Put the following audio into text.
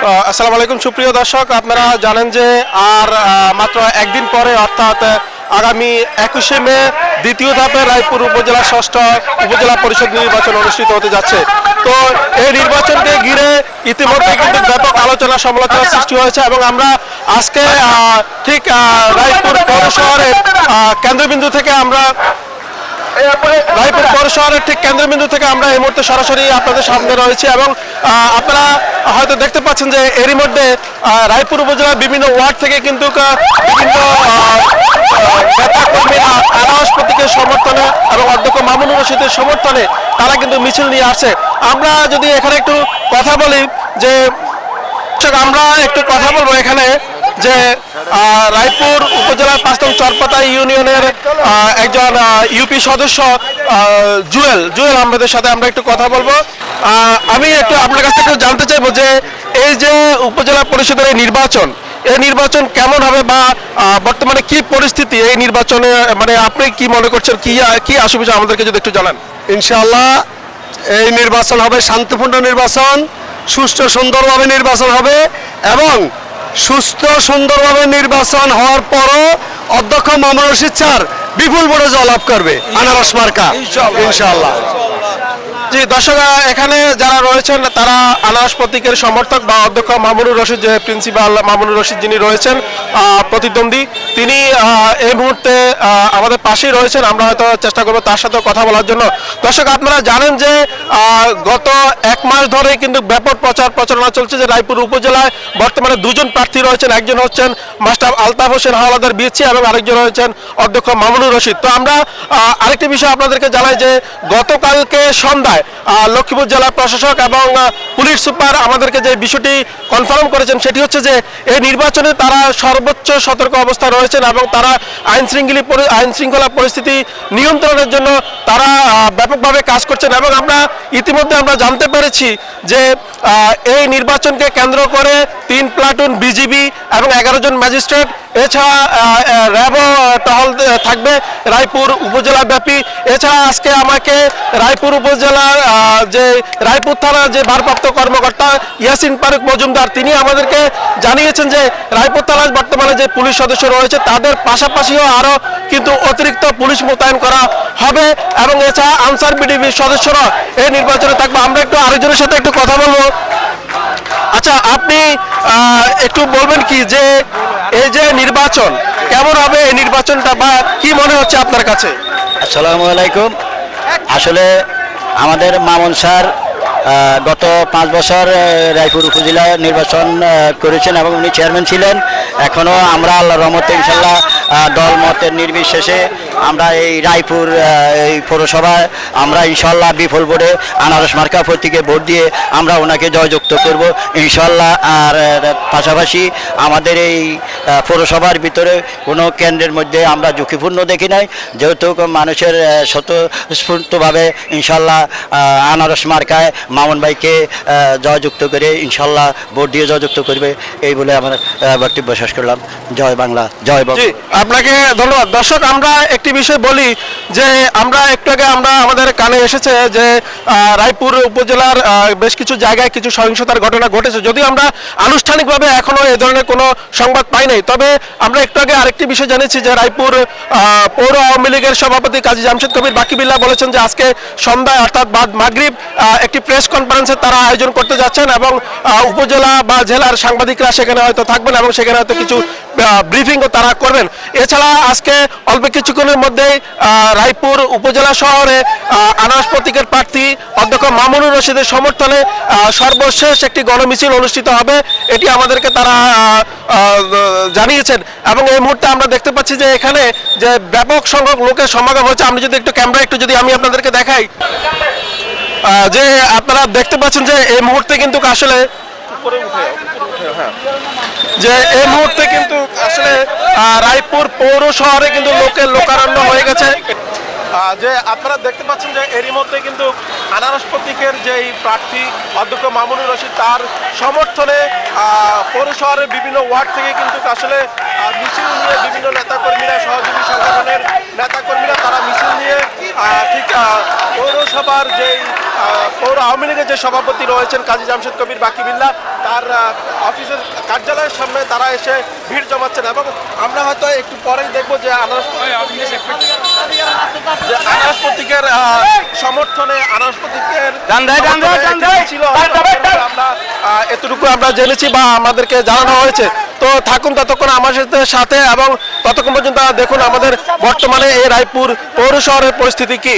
আসসালামু আলাইকুম, সুপ্রিয় দর্শক। আপনারা জানেন যে আর মাত্র একদিন পরে, অর্থাৎ আগামী একুশে মে, দ্বিতীয় ধাপে রায়পুর উপজেলা ষষ্ঠ উপজেলা পরিষদ নির্বাচন অনুষ্ঠিত হতে যাচ্ছে। তো এই নির্বাচনকে ঘিরে ইতিমধ্যে কিন্তু ব্যাপক আলোচনা সমালোচনার সৃষ্টি হয়েছে এবং আমরা আজকে ঠিক রায়পুর পৌর শহরের কেন্দ্রবিন্দু থেকে আমরা রায়পুর পৌর শহরের ঠিক কেন্দ্রবিন্দু থেকে আমরা এই মুহূর্তে সরাসরি আপনাদের সামনে রয়েছি এবং আপনারা হয়তো দেখতে পাচ্ছেন যে এরই মধ্যে রায়পুর উপজেলার বিভিন্ন ওয়ার্ড থেকে কিন্তু বিভিন্ন আহ, আহ, নেতা আনাস প্রতীকের সমর্থনে এবং অধ্যক্ষ মামুনুর রশিদের সমর্থনে তারা কিন্তু মিছিল নিয়ে আসছে আমরা যদি এখানে একটু কথা বলি যে আমরা একটু কথা বলব এখানে। যে রায়পুর উপজেলার পাঁচতম চরপাতা ইউনিয়নের একজন ইউপি সদস্য জুয়েল। জুয়েল আহমেদের সাথে আমরা একটু কথা বলব। আমি একটু আপনার কাছ থেকে জানতে চাইব যে, এই যে উপজেলা পরিষদের এই নির্বাচন এই নির্বাচন কেমন হবে বা বর্তমানে কি পরিস্থিতি এই নির্বাচনে? মানে আপনি কি মনে করছেন? কি কি অসুবিধা আমাদেরকে যদি একটু জানান। ইনশাআল্লাহ, এই নির্বাচন হবে শান্তিপূর্ণ নির্বাচন, সুষ্ঠু সুন্দরভাবে নির্বাচন হবে এবং সুস্থ সুন্দরভাবে নির্বাচন হওয়ার পরও অধ্যক্ষ মামুন রশিদ স্যার বিপুল বড় জলাভ করবে। আনারস মার্কা। ইনশাআল্লাহ। জি দর্শকরা এখানে যারা রয়েছেন, তারা আনাস প্রতীকের সমর্থক বা অধ্যক্ষ মামুনুর রশিদ, যে প্রিন্সিপাল মামুনুর রশিদ যিনি রয়েছেন প্রতিদ্বন্দ্বী, তিনি এই মুহূর্তে আমাদের পাশেই রয়েছেন। আমরা হয়তো চেষ্টা করব তার সাথে কথা বলার জন্য। দর্শক, আপনারা জানেন যে গত এক মাস ধরে কিন্তু ব্যাপক প্রচার প্রচারণা চলছে যে রায়পুর উপজেলায়। বর্তমানে দুজন প্রার্থী রয়েছেন। একজন হচ্ছেন মাস্টার আলতাফ হোসেন, হাওলাদার বিএসসি এবং আরেকজন রয়েছেন অধ্যক্ষ মামুনুর রশিদ। তো আমরা আরেকটি বিষয় আপনাদেরকে জানাই যে, গতকালকে সন্ধ্যায় লক্ষ্মীপুর জেলা প্রশাসক এবং পুলিশ সুপার আমাদেরকে যে বিষয়টি কনফার্ম করেছেন সেটি হচ্ছে যে, এই নির্বাচনে তারা সর্বোচ্চ সতর্ক অবস্থায় রয়েছেন এবং তারা আইন শৃঙ্খলি আইন শৃঙ্খলা পরিস্থিতি নিয়ন্ত্রণের জন্য তারা ব্যাপকভাবে কাজ করছেন এবং আমরা ইতিমধ্যে আমরা জানতে পেরেছি যে এই নির্বাচনকে কেন্দ্র করে তিন প্লাটুন বিজিবি এবং এগারো জন ম্যাজিস্ট্রেট। এছাড়া র্যাবও টহল থাকবে রায়পুর উপজেলা ব্যাপী এছাড়া আজকে আমাকে রায়পুর উপজেলার যে রায়পুর থানার যে ভারপ্রাপ্ত কর্মকর্তা ইয়াসিন ফারুক মজুমদার, তিনি আমাদেরকে জানিয়েছেন যে রায়পুর থানার বর্তমানে যে পুলিশ সদস্য রয়েছে, তাদের পাশাপাশিও আরও কিন্তু অতিরিক্ত পুলিশ মোতায়েন করা হবে এবং এছাড়া আনসার বিডিবির সদস্যরা এই নির্বাচনে থাকবে। আমরা একটু আরেকজনের সাথে একটু কথা বলব। একটু বলবেন কি যে এই যে নির্বাচন, কেমন হবে এই নির্বাচনটা বা কি মনে হচ্ছে আপনার কাছে? আসসালামু আলাইকুম। আসলে আমাদের মামুন স্যার গত পাঁচ বছর রায়পুর উপজেলায় নির্বাচন করেছেন এবং উনি চেয়ারম্যান ছিলেন। এখনও আমরা আল্লাহ রহমত ইনশাল্লাহ আহ, দল মতের নির্বিশেষে আমরা এই রায়পুর এই পৌরসভায় আমরা ইনশাল্লাহ বিফল বোর্ডে আনারস মার্কা প্রতীকে ভোট দিয়ে আমরা ওনাকে জয়যুক্ত করব। ইনশাল্লাহ আর পাশাপাশি আমাদের এই পৌরসভার ভিতরে কোনো কেন্দ্রের মধ্যে আমরা ঝুঁকিপূর্ণ দেখি নাই। যেহেতু মানুষের স্বতঃস্ফূর্তভাবে ইনশাল্লাহ আনারস মার্কায় মামুন ভাইকে জয়যুক্ত করে ইনশাল্লাহ ভোট দিয়ে জয়যুক্ত করবে। এই বলে আমার বক্তব্য শেষ করলাম। জয় বাংলা জয় বাংলা আপনাকে ধন্যবাদ। দর্শক, আমরা একটি বিষয় বলি যে আমরা একটু আগে আমরা আমাদের কানে এসেছে যে রায়পুর উপজেলার বেশ কিছু জায়গায় কিছু সহিংসতার ঘটনা ঘটেছে। যদিও আমরা আনুষ্ঠানিকভাবে এখনও এ ধরনের কোনো সংবাদ পাই নাই, তবে আমরা একটু আগে আরেকটি বিষয় জানিয়েছি যে, রায়পুর পৌর আওয়ামী লীগের সভাপতি কাজী জামশেদ কবির বাকিবিল্লা বলেছেন যে, আজকে সন্ধ্যায় অর্থাৎ বাদ মাগরিব একটি প্রেস কনফারেন্সের তারা আয়োজন করতে যাচ্ছেন এবং উপজেলা বা জেলার সাংবাদিকরা সেখানে হয়তো থাকবেন এবং সেখানে হয়তো কিছু ব্রিফিংও তারা করবেন। এছাড়া আজকে অল্প কিছুক্ষণের মধ্যেই রায়পুর উপজেলা শহরে আনাস প্রতীকের প্রার্থী অধ্যক্ষ মামুনুর রশিদের সমর্থনে সর্বশেষ একটি গণমিছিল অনুষ্ঠিত হবে। এটি আমাদেরকে তারা জানিয়েছেন। এবং এই মুহূর্তে আমরা দেখতে পাচ্ছি যে এখানে যে ব্যাপক সংখ্যক লোকের সমাগম হচ্ছে আমি যদি একটু ক্যামেরা একটু যদি আমি আপনাদেরকে দেখাই। যে আপনারা দেখতে পাচ্ছেন যে এই মুহূর্তে কিন্তু আসলে যে এই মুহূর্তে কিন্তু আসলে রায়পুর পৌর শহরে কিন্তু লোকের লোকারণ্য হয়ে গেছে। যে আপনারা দেখতে পাচ্ছেন যে এরই মধ্যে কিন্তু আনারস প্রতীকের যেই প্রার্থী অধ্যক্ষ মামুনুর রশিদ, তার সমর্থনে পৌর শহরের বিভিন্ন ওয়ার্ড থেকে কিন্তু আসলে মিছিল নিয়ে বিভিন্ন নেতাকর্মীরা, সহযোগী সংগঠনের নেতাকর্মীরা তারা মিছিল নিয়ে ঠিক পৌরসভার যেই পৌর আওয়ামী লীগের যে সভাপতি রয়েছেন কাজী জামশেদ কবির বাকিবিল্লা তার অফিসের কার্যালয়ের সামনে তারা এসে ভিড় জমাচ্ছেন এবং আমরা হয়তো একটু পরেই দেখব যে আনারস যে আনারস প্রতীকের সমর্থনে আনারস প্রতীকের হবে। আমরা এতটুকু আমরা জেনেছি বা আমাদেরকে জানানো হয়েছে। তো থাকুন ততক্ষণ আমার সাথে সাথে এবং ততক্ষণ পর্যন্ত দেখুন আমাদের বর্তমানে এই রায়পুর পৌর শহরের পরিস্থিতি কি।